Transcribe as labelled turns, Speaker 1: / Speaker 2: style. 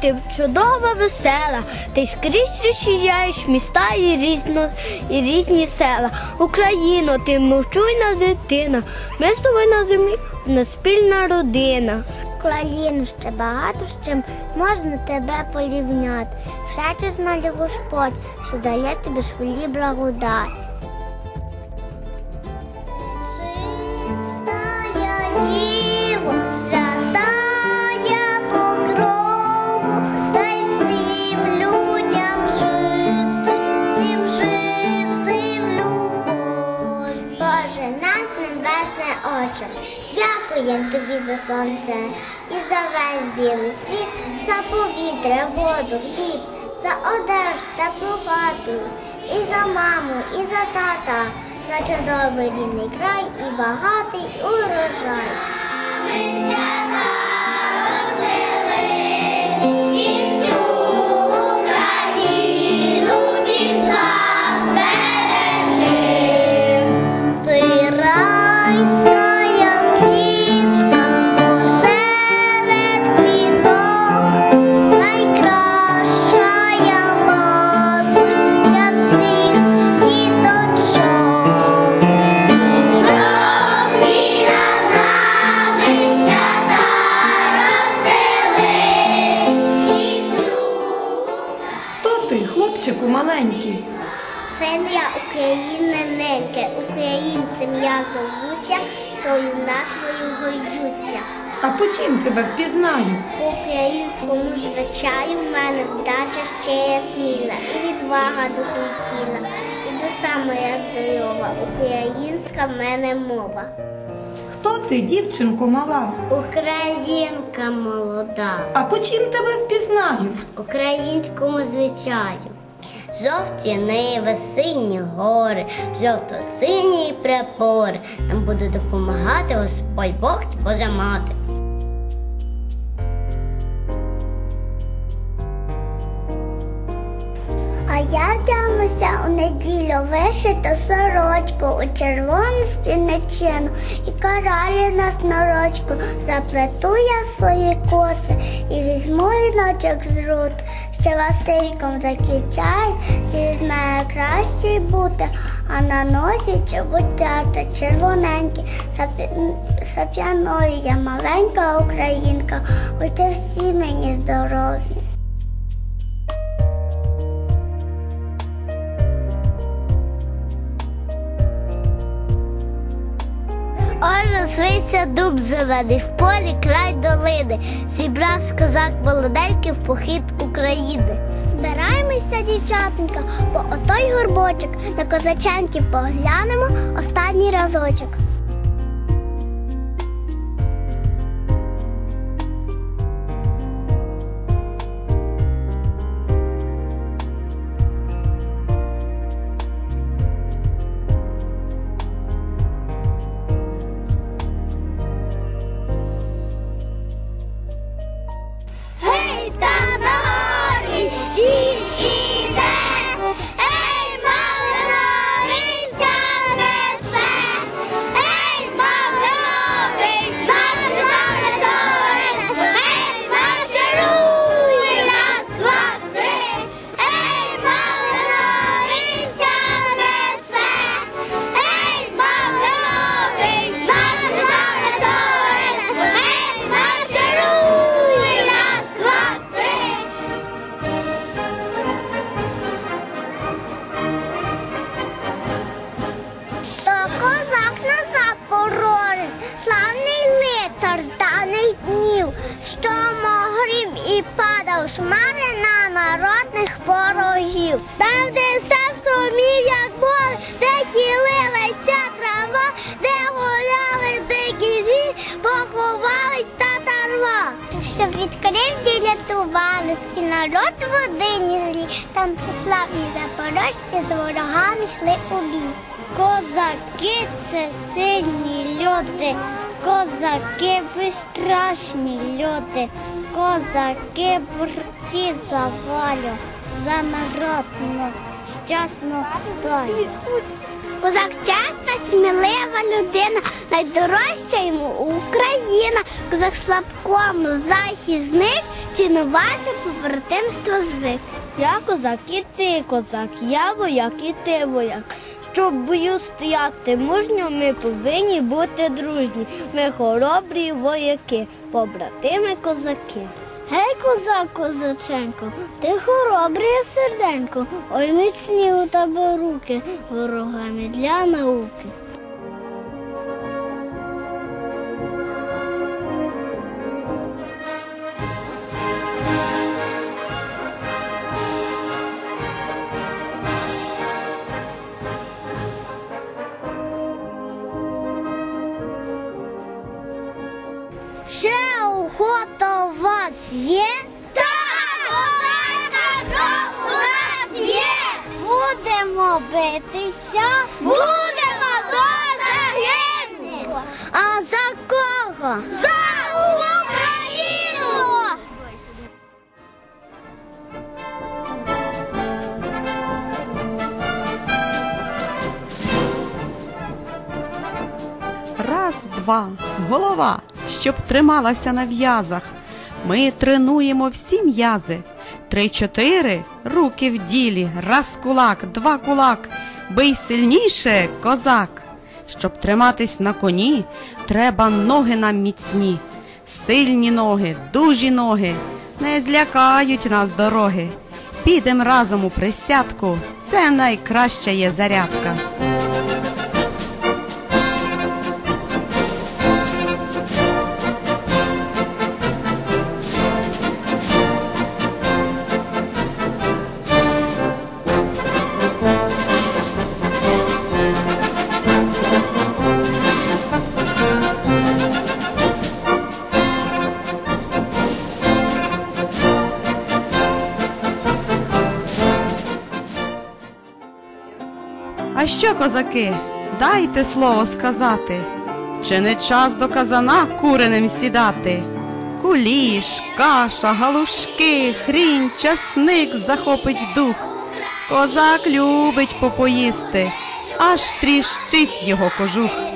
Speaker 1: Ти чудова, весела, ти скрізь роз'їжджаєш міста і, різно, і різні села. Україно, ти мовчуйна дитина, ми з тобою на землі, одна спільна родина.
Speaker 2: Україну ще багато з чим можна тебе порівняти. Все чи знає Господь, що дає тобі свої благодать. Дякуємо тобі за сонце. І за весь білий світ, за повітря, воду, хліб, за одежу, теплу хату, і за маму, і за тата, за чудовий рідний край і багатий урожай. Син я України неньке, українцем я зовуся, тою назвою горджуся.
Speaker 3: А по чим тебе впізнаю?
Speaker 2: По українському звичаю в мене вдача ще є сміла, і відвага до тіла, і до самої здорова, українська в мене мова.
Speaker 3: Хто ти, дівчинко мала?
Speaker 2: Українка молода,
Speaker 3: А по чим тебе впізнаю?
Speaker 2: українському звичаю. Жовті ниви, сині гори, жовто-синій прапор. Нам буде допомагати Господь Бог і Божа мати. А я вдягнуся у неділю вишиту сорочку у червону спільничину і коралі на снорочку. Заплету я свої коси і візьму віночок з рут, що Васильком закінчай, чи має краще бути, а на нозі чоботята червоненькі, сап'яної я маленька українка, будьте всі мені здорові. Ой, розвився дуб зелений, в полі край долини, зібрав козак молоденький в похід України. Збираємося, дівчатенька, по отой горбочок, на козаченьки поглянемо останній разочок. Падав на народних ворогів. Там, де серце вмів, як бор, де тілилася трава, де гуляли дикі зві, поховались татарва. Щоб відкрив і рятувались, і народ в одині злі, там славні запорожці з ворогами йшли у бій. Козаки це сильні люди, козаки безстрашні люди, козаки борці за волю, за народну щасну долю. Козак чесна, смілива людина, найдорожча йому Україна. Козак слабкому захисник, цінувати побратимство звик.
Speaker 1: Я козак, і ти козак, я вояк, і ти вояк. Щоб бою стояти мужньо, ми повинні бути дружні. Ми хоробрі вояки, побратими козаки. Гей, козак, козаченко, ти хоробрий серденько, ой міцні у тебе руки, ворогами для науки.
Speaker 2: Є? Так, козацька кров у нас є. Будемо битися. Будемо до загину. А за кого? За Україну!
Speaker 4: Раз, два, голова, щоб трималася на в'язах. Ми тренуємо всі м'язи. Три-чотири руки в ділі. Раз кулак, два кулак. Бий сильніше, козак. Щоб триматись на коні, треба ноги нам міцні. Сильні ноги, дужі ноги, не злякають нас дороги. Підем разом у присядку, це найкраща є зарядка. А що, козаки, дайте слово сказати, чи не час до казана куреним сідати? Куліш, каша, галушки, хрінь, часник захопить дух. Козак любить попоїсти, аж тріщить його кожух.